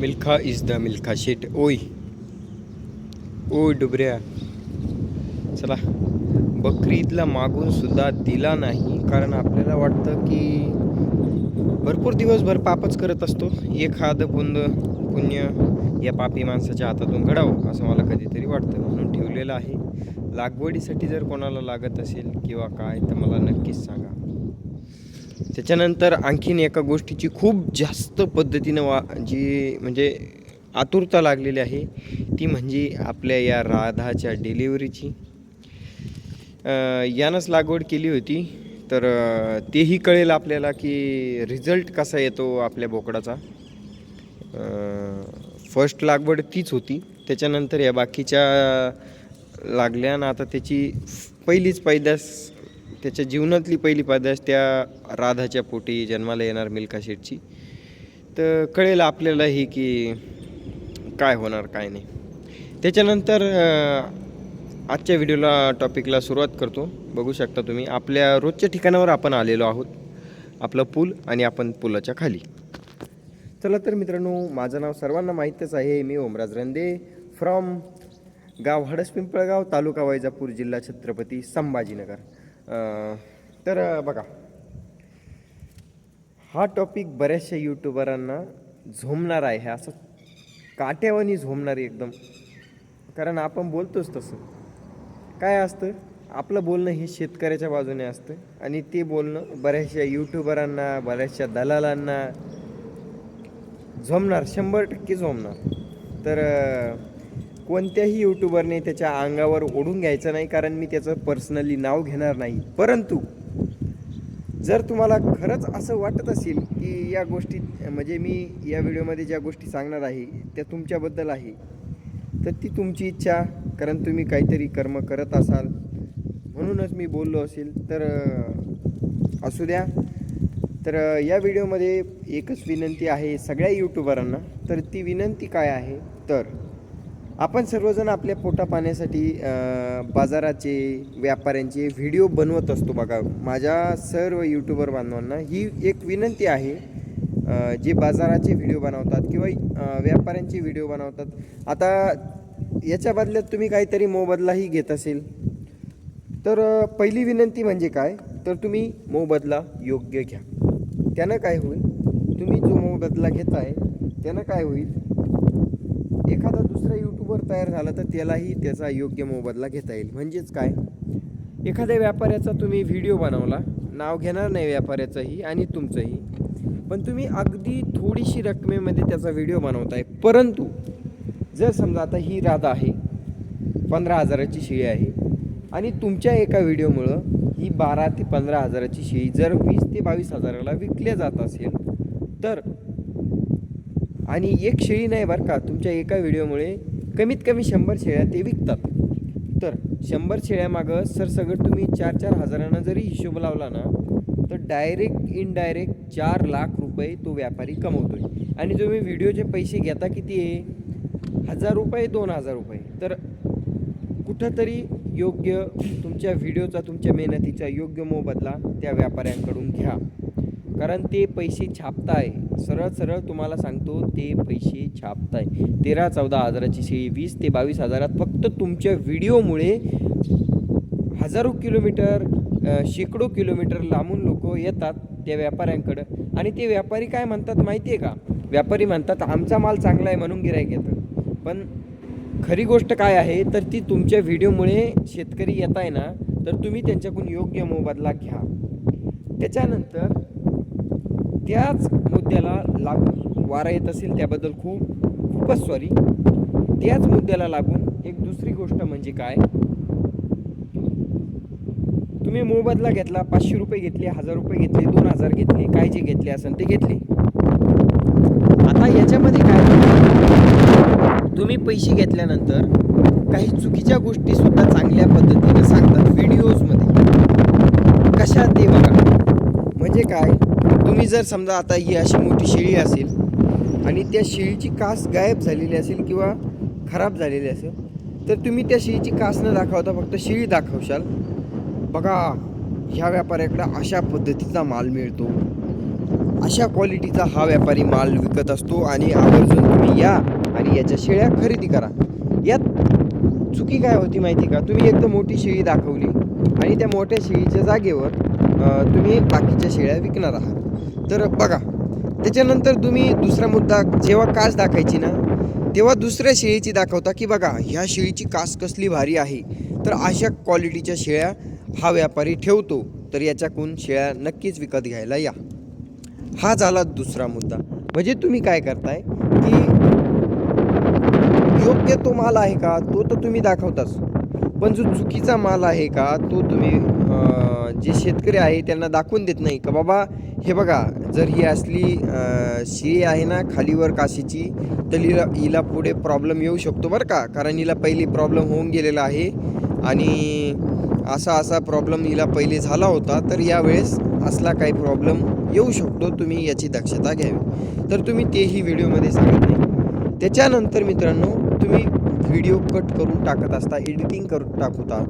Milkha is the Milkha शेट ओय ओय डुबऱ्या चला. बकरी ईदला मागून सुद्धा दिला नाही. कारण आपल्याला वाटतं की भरपूर दिवसभर पापच करत असतो. एखाद पुंद पुण्य या पापी माणसाच्या हातातून घडावं असं मला कधीतरी वाटतं. म्हणून ठेवलेलं आहे. लागवडीसाठी जर कोणाला लागत असेल किंवा काय तर मला नक्कीच सांगा. त्याच्यानंतर आणखीन एका गोष्टीची खूप जास्त पद्धतीनं वा जी म्हणजे आतुरता लागलेली आहे ती म्हणजे आपल्या या राधाच्या डिलिव्हरीची यानंच लागवड केली होती तर तेही कळेल आपल्याला की रिझल्ट कसा येतो आपल्या बोकडाचा. फर्स्ट लागवड तीच होती त्याच्यानंतर या बाकीच्या लागल्या आणि आता त्याची पहिलीच पैदास त्याच्या जीवनातली पहिली पैदास त्या राधाच्या पोटी जन्माला येणार मिल्का शेटची तर कळेल आपल्यालाही की काय होणार काय नाही. त्याच्यानंतर आजच्या व्हिडिओला टॉपिकला सुरुवात करतो. बघू शकता तुम्ही आपल्या रोजच्या ठिकाणावर आपण आलेलो आहोत. आपलं पूल आणि आपण पुलाच्या खाली. चला तर मित्रांनो माझं नाव सर्वांना माहीतच आहे. मी ओमराज रंदे फ्रॉम गाव हडस पिंपळगाव तालुका वैजापूर जिल्हा छत्रपती संभाजीनगर. तर बघा हा टॉपिक बऱ्याचशा यूट्यूबरांना झोमणार आहे. असं काट्यावानी झोमणार एकदम. कारण आपण बोलतोच तसं. काय असतं? आपलं बोलणं हे शेतकऱ्याच्या बाजूने असतं आणि ते बोलणं बऱ्याचशा यूट्यूबरांना बऱ्याचशा दलालांना झोमणार शंभर टक्के झोमणार. तर कोणत्याही यूट्यूबरने त्याच्या अंगावर ओढून घ्यायचं नाही कारण मी त्याचं पर्सनली नाव घेणार नाही. परंतु जर तुम्हाला खरंच असं वाटत असेल की या गोष्टी म्हणजे मी या व्हिडिओमध्ये ज्या गोष्टी सांगणार आहे त्या तुमच्याबद्दल आहे तर ती तुमची इच्छा कारण तुम्ही काहीतरी कर्म करत असाल. म्हणूनच मी बोललो असेल तर असू द्या. तर या व्हिडिओमध्ये एकच विनंती आहे सगळ्या यूट्यूबरांना तर ती विनंती काय आहे? तर आपण सर्वजण आपल्या पोटा पाण्यासाठी बाजाराचे व्यापाऱ्यांचे व्हिडिओ बनवत असतो बघा. माझ्या सर्व यूट्यूबर बांधवांना ही एक विनंती आहे जे बाजाराचे व्हिडिओ बनवतात किंवा व्यापाऱ्यांचे व्हिडिओ बनवतात. आता याच्या बदल्यात तुम्ही काहीतरी मोबदलाही घेत असेल. तर पहिली विनंती म्हणजे काय? तर तुम्ही मोबदला योग्य घ्या. त्यानं काय होईल? तुम्ही जो मोबदला घेताय त्यानं काय होईल? एखादा दुसरा यूट्यूबर तयार झाला तर त्यालाही त्याचा योग्य मोबदला घेता येईल. म्हणजेच काय? एखाद्या व्यापाऱ्याचा तुम्ही व्हिडिओ बनवला. नाव घेणार नाही व्यापाऱ्याचंही आणि तुमचंही. पण तुम्ही अगदी थोडीशी रकमेमध्ये त्याचा व्हिडिओ बनवताय. परंतु जर समजा आता ही राधा आहे पंधरा हजाराची शेळी आहे आणि तुमच्या एका व्हिडिओमुळं ही बारा ते पंधरा हजाराची शेळी जर वीस ते बावीस हजाराला विकल्या जात असेल तर आणि एक शेळी नाही बरं का तुमच्या एका व्हिडिओमुळे कमीत कमी शंभर शेळ्या ते विकतात. तर शंभर शेळ्यामागं सरसगट तुम्ही चार चार हजारांना जरी हिशोब लावला ना तर डायरेक्ट इनडायरेक्ट चार लाख रुपये तो व्यापारी कमवतोय. आणि तुम्ही व्हिडिओचे पैसे घेता किती आहे? हजार रुपये दोन हजार रुपये. तर कुठंतरी योग्य तुमच्या व्हिडिओचा तुमच्या मेहनतीचा योग्य मोबदला त्या व्यापाऱ्यांकडून घ्या. कारण ते पैसे छापताय. सरळ सरळ तुम्हाला सांगतो ते पैसे छापताय. तेरा चौदा हजाराची शेळी वीस ते बावीस हजारात फक्त तुमच्या व्हिडिओमुळे हजारो किलोमीटर शेकडो किलोमीटर लांबून लोक येतात त्या व्यापाऱ्यांकडं. आणि ते व्यापारी काय म्हणतात माहिती आहे का? व्यापारी म्हणतात आमचा माल चांगला आहे म्हणून गिरायक येतं. पण खरी गोष्ट काय आहे? तर ती तुमच्या व्हिडिओमुळे शेतकरी येत आहे ना तर तुम्ही त्यांच्याकडून योग्य मोबदला घ्या. त्याच्यानंतर त्याच मुद्द्याला लागून वारा येत असेल त्याबद्दल खूप खूपच सॉरी त्याच मुद्द्याला लागून एक दुसरी गोष्ट म्हणजे काय? तुम्ही मोबदला घेतला पाचशे रुपये घेतले हजार रुपये घेतले दोन हजार घेतले काय जे घेतले असेल ते घेतले. आता याच्यामध्ये काय? तुम्ही पैसे घेतल्यानंतर काही चुकीच्या गोष्टी सुद्धा चांगल्या पद्धतीने सांगतात व्हिडिओजमध्ये कशा ते बघा. म्हणजे काय? तुम्ही जर समजा आता ही अशी मोठी शेळी असेल आणि त्या शेळीची कास गायब झालेली असेल किंवा खराब झालेली असेल तर तुम्ही त्या शेळीची कास न दाखवता फक्त शेळी दाखवशाल. बघा ह्या व्यापाऱ्याकडं अशा पद्धतीचा माल मिळतो. अशा क्वालिटीचा हा व्यापारी माल विकत असतो आणि आवर्जून तुम्ही या आणि याच्या शेळ्या खरेदी करा. चुकी काय होती माहिती का? तुम्ही एकदम मोठी शेळी दाखवली आणि त्या मोठ्या शेळीच्या जागेवर तुम्ही बाकीच्या शेळ्या विकणार आहात. तर बघा त्याच्यानंतर तुम्ही दुसरा मुद्दा जेव्हा कास दाखायची ना तेव्हा दुसऱ्या शेळीची दाखवता की बघा ह्या शेळीची कास कसली भारी आहे. तर अशा क्वालिटीच्या शेळ्या हा व्यापारी ठेवतो. तर याच्याकडून शेळ्या नक्कीच विकत घ्यायला या. हा झाला दुसरा मुद्दा. म्हणजे तुम्ही काय करताय की योग्य तो माल आहे का? तो तर तुम्ही दाखवताच. पण जो चुकीचा माल आहे का? तो तुम्ही जे शेतकरी आहे त्यांना दाखवून देत नाही का? बाबा हे बघा जर ही असली शिळी शेळी आहे ना खालीवर काशीची तर हिला हिला पुढे प्रॉब्लेम येऊ शकतो बरं का? कारण हिला पहिली प्रॉब्लेम होऊन गेलेला आहे. आणि असा असा प्रॉब्लेम हिला पहिले झाला होता तर यावेळेस असला काही प्रॉब्लेम येऊ शकतो तुम्ही याची दक्षता घ्यावी. तर तुम्ही तेही व्हिडिओमध्ये सांगत नाही त्याच्यानंतर मित्रांनो तुम्ही व्हिडिओ कट करून टाकत असता एडिटिंग करून टाकता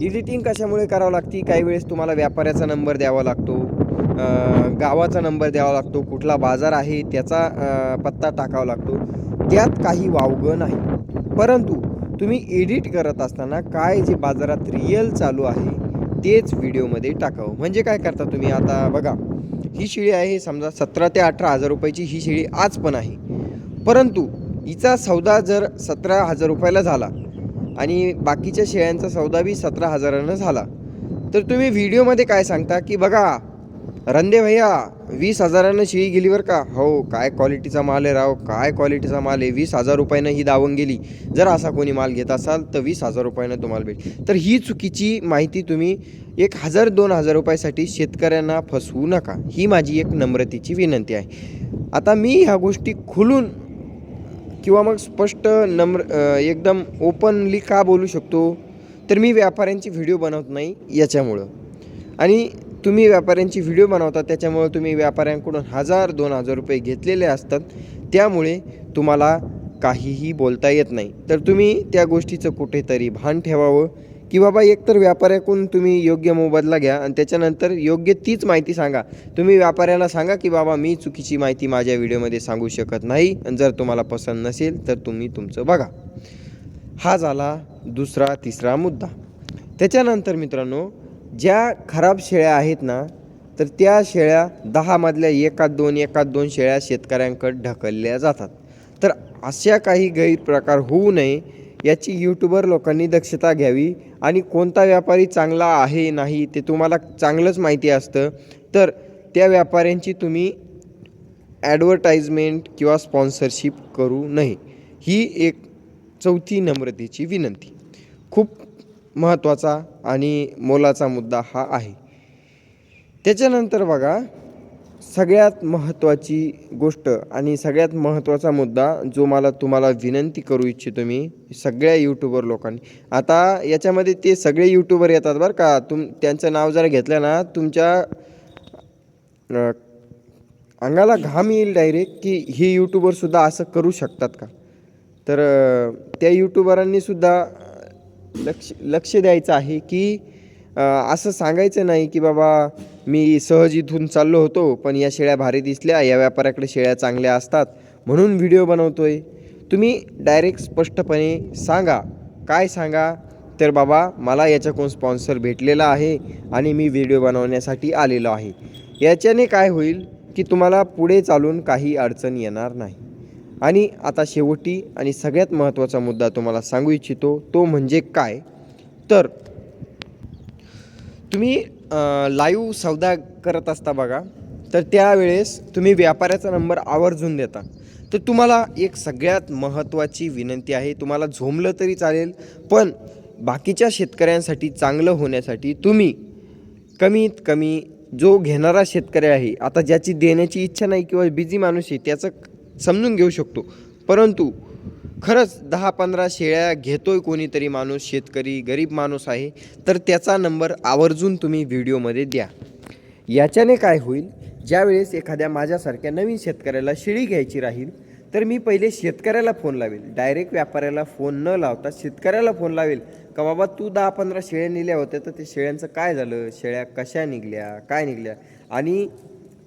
एडिटिंग कशामुळे करावं लागते? काही वेळेस तुम्हाला व्यापाऱ्याचा नंबर द्यावा लागतो गावाचा नंबर द्यावा लागतो कुठला बाजार आहे त्याचा पत्ता टाकावा लागतो. त्यात काही वावगं नाही. परंतु तुम्ही एडिट करत असताना काय जे बाजारात रिअल चालू आहे तेच व्हिडिओमध्ये टाकावं. म्हणजे काय करता तुम्ही? आता बघा ही शेळी आहे समजा सतरा ते अठरा हजार रुपयाची ही शेळी आज पण आहे. परंतु हिचा सौदा जर सतरा हजार रुपयाला झाला आणि बाकीच्या शेळ्यांचा सौदा बी सतरा हजारानं झाला तर तुम्ही व्हिडिओमध्ये काय सांगता की बघा रंदे भैया वीस हजारानं शेळी गेली बरं का? हो काय क्वालिटीचा माल आहे राव काय क्वालिटीचा माल आहे? वीस हजार रुपयानं ही दावून गेली. जर असा कोणी माल घेत असाल तर वीस हजार रुपयानं तुम्हाला भेट तर ही चुकीची माहिती तुम्ही एक हजार दोन हजार रुपयासाठी शेतकऱ्यांना फसवू नका. ही माझी एक नम्रतेची विनंती आहे. आता मी ह्या गोष्टी खुलून किंवा मग स्पष्ट नम्र एकदम ओपनली का बोलू शकतो तर मी व्यापाऱ्यांची व्हिडिओ बनवत नाही याच्यामुळं. आणि तुम्ही व्यापाऱ्यांची व्हिडिओ बनवता त्याच्यामुळं तुम्ही व्यापाऱ्यांकडून हजार दोन हजार रुपये घेतलेले असतात. त्यामुळे तुम्हाला काहीही बोलता येत नाही. तर तुम्ही त्या गोष्टीचं कुठेतरी भान ठेवावं की बाबा एकतर व्यापाऱ्याकडून तुम्ही योग्य मोबदला घ्या आणि त्याच्यानंतर योग्य तीच माहिती सांगा. तुम्ही व्यापाऱ्याला सांगा की बाबा मी चुकीची माहिती माझ्या व्हिडिओमध्ये सांगू शकत नाही आणि जर तुम्हाला पसंत नसेल तर तुम्ही तुमचं बघा. हा झाला दुसरा तिसरा मुद्दा. त्याच्यानंतर मित्रांनो ज्या खराब शेळ्या आहेत ना तर त्या शेळ्या दहामधल्या एकात दोन एकात दोन शेळ्या शेतकऱ्यांकडे ढकलल्या जातात. तर अशा काही गैरप्रकार होऊ नये याची यूट्यूबर लोकांनी दक्षता घ्यावी आणि कोणता व्यापारी चांगला आहे नाही ते तुम्हाला चांगलंच माहिती असतं. तर त्या व्यापाऱ्यांची तुम्ही ॲडव्हर्टाईजमेंट किंवा स्पॉन्सरशिप करू नये. ही एक चौथी नम्रतेची विनंती. खूप महत्त्वाचा आणि मोलाचा मुद्दा हा आहे. त्याच्यानंतर बघा सगळ्यात महत्त्वाची गोष्ट आणि सगळ्यात महत्त्वाचा मुद्दा जो मला तुम्हाला विनंती करू इच्छितो मी सगळ्या यूट्यूबर लोकांनी. आता याच्यामध्ये ते सगळे यूट्यूबर येतात बरं का. तुम त्यांचं नाव जर घेतलं ना तुमच्या अंगाला घाम येईल डायरेक्ट की हे यूट्यूबरसुद्धा असं करू शकतात का? तर त्या यूट्यूबरांनीसुद्धा लक्ष लक्ष द्यायचं आहे की असं सांगायचं नाही की बाबा मी सहज इथून चाललो होतो पण या शेळ्या भारी दिसल्या या व्यापाऱ्याकडे शेळ्या चांगल्या असतात म्हणून व्हिडिओ बनवतोय. तुम्ही डायरेक्ट स्पष्टपणे सांगा. काय सांगा? तर बाबा मला याच्याकडून स्पॉन्सर भेटलेला आहे आणि मी व्हिडिओ बनवण्यासाठी आलेलो आहे. याच्याने काय होईल की तुम्हाला पुढे चालून काही अडचण येणार नाही. आणि आता शेवटी आणि सगळ्यात महत्त्वाचा मुद्दा तुम्हाला सांगू इच्छितो तो म्हणजे काय? तर तुम्ही लाईव्ह सौदा करत असता बघा तर त्यावेळेस तुम्ही व्यापाऱ्याचा नंबर आवर्जून देता. तर तुम्हाला एक सगळ्यात महत्त्वाची विनंती आहे तुम्हाला झोंबलं तरी चालेल पण बाकीच्या शेतकऱ्यांसाठी चांगलं होण्यासाठी तुम्ही कमीत कमी जो घेणारा शेतकरी आहे आता ज्याची देण्याची इच्छा नाही किंवा बिझी माणूस आहे त्याचं समजून घेऊ शकतो. परंतु खरंच दहा पंधरा शेळ्या घेतोय कोणीतरी माणूस शेतकरी गरीब माणूस आहे तर त्याचा नंबर आवर्जून तुम्ही व्हिडिओमध्ये द्या. याच्याने काय होईल ज्यावेळेस एखाद्या माझ्यासारख्या नवीन शेतकऱ्याला शेळी घ्यायची राहील तर मी पहिले शेतकऱ्याला फोन लावेल. डायरेक्ट व्यापाऱ्याला फोन न लावता शेतकऱ्याला फोन लावेल. का बाबा तू दहा पंधरा शेळ्या नेल्या होत्या तर ते शेळ्यांचं काय झालं? शेळ्या कशा निघल्या? काय निघल्या? आणि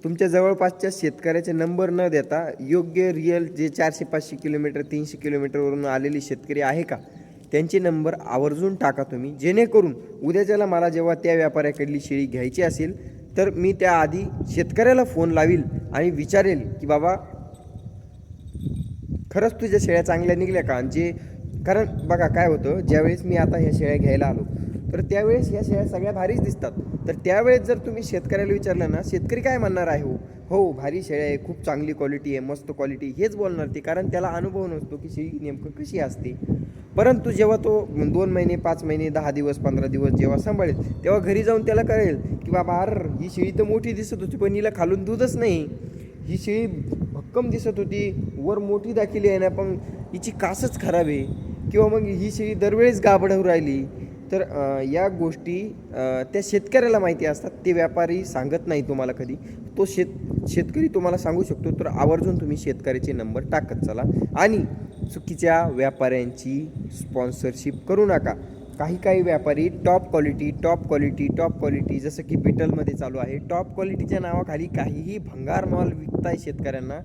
तुमच्या जवळपासच्या शेतकऱ्याचे नंबर न देता योग्य रिअल जे चारशे पाचशे किलोमीटर तीनशे किलोमीटरवरून आलेले शेतकरी आहे का? त्यांचे नंबर आवर्जून टाका तुम्ही. जेणेकरून उद्याच्याला मला जेव्हा त्या व्यापाऱ्याकडली शेळी घ्यायची असेल तर मी त्याआधी शेतकऱ्याला फोन लावील आणि विचारेल की बाबा खरंच तुझ्या शेळ्या चांगल्या निघल्या का? जे कारण बघा काय होतं ज्यावेळेस मी आता ह्या शेळ्या घ्यायला आलो तर त्यावेळेस ह्या शेळ्या सगळ्या भारीच दिसतात. तर त्यावेळेस जर तुम्ही शेतकऱ्याला विचारलं ना शेतकरी काय म्हणणार आहे हो? हो भारी शेळ्या आहे खूप चांगली क्वालिटी आहे मस्त क्वालिटी हेच बोलणार ते. कारण त्याला अनुभव नसतो की शेळी नेमकं कशी असते. परंतु जेव्हा तो दोन महिने पाच महिने दहा दिवस पंधरा दिवस जेव्हा सांभाळेल तेव्हा घरी जाऊन त्याला कळेल की बाबा अर ही शेळी तर मोठी दिसत होती पण हिला खालून दूधच नाही. ही शेळी भक्कम दिसत होती वर मोठी दाखिली आहे ना पण हिची कासच खराब आहे. किंवा मग ही शेळी दरवेळेस गाबडवर राहिली तर या गोष्टी त्या शेतकऱ्याला माहिती असतात. ते व्यापारी सांगत नाही तुम्हाला कधी. तो शेत शेतकरी तुम्हाला सांगू शकतो. तर आवर्जून तुम्ही शेतकऱ्याचे नंबर टाकत चला. आणि चुकीच्या व्यापाऱ्यांची स्पॉन्सरशिप करू नका. काही काही व्यापारी top quality top quality top quality जसं की बिटलमध्ये चालू आहे. टॉप क्वालिटीच्या नावाखाली काहीही भंगार माल विकताय शेतकऱ्यांना.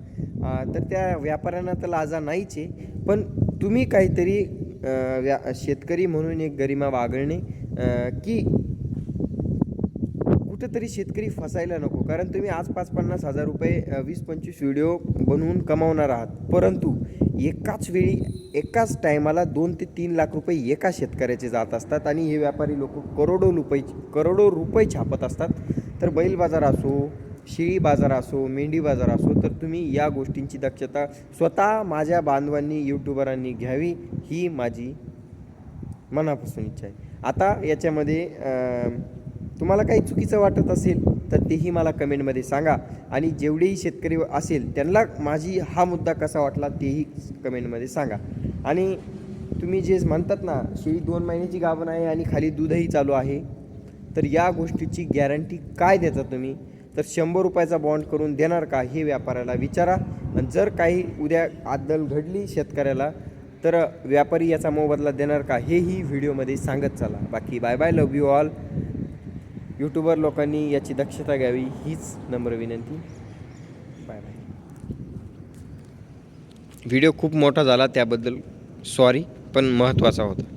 तर त्या व्यापाऱ्यांना तर लाजा नाहीच. आहे पण तुम्ही काहीतरी व्या शेतकरी म्हणून एक गरिमा वागळणे की कुठंतरी शेतकरी फसायला नको. कारण तुम्ही आज पाच पन्नास हजार रुपये वीस पंचवीस व्हिडिओ बनवून कमावणार आहात. परंतु एकाच वेळी एकाच टायमाला दोन ते तीन लाख रुपये एका शेतकऱ्याचे जात असतात आणि हे व्यापारी लोक करोडो रुपये करोडो रुपये छापत असतात. तर बैल बाजार असो शेळी बाजार असो मेंढी बाजार असो तर तुम्ही या गोष्टींची दक्षता स्वतः माझ्या बांधवांनी यूट्यूबरांनी घ्यावी ही माझी मनापासून इच्छा आहे. आता याच्यामध्ये तुम्हाला काही चुकीचं वाटत असेल तर तेही मला कमेंटमध्ये सांगा. आणि जेवढेही शेतकरी असेल त्यांना माझी हा मुद्दा कसा वाटला तेही कमेंटमध्ये सांगा. आणि तुम्ही जे म्हणतात ना शेळी दोन महिन्याची गाभण आहे आणि खाली दूधही चालू आहे तर या गोष्टीची गॅरंटी काय देता तुम्ही? तर शंभर रुपयाचा बॉन्ड करून देणार का हे व्यापाऱ्याला विचारा. आणि जर काही उद्या आदल घडली शेतकऱ्याला तर व्यापारी याचा मोबदला देणार का हेही व्हिडिओमध्ये सांगत चला. बाकी bye bye love you all YouTuber लोकांनी याची दक्षता घ्यावी हीच नम्र विनंती. बाय बाय व्हिडिओ खूप मोठा झाला त्याबद्दल सॉरी पण महत्त्वाचा होता.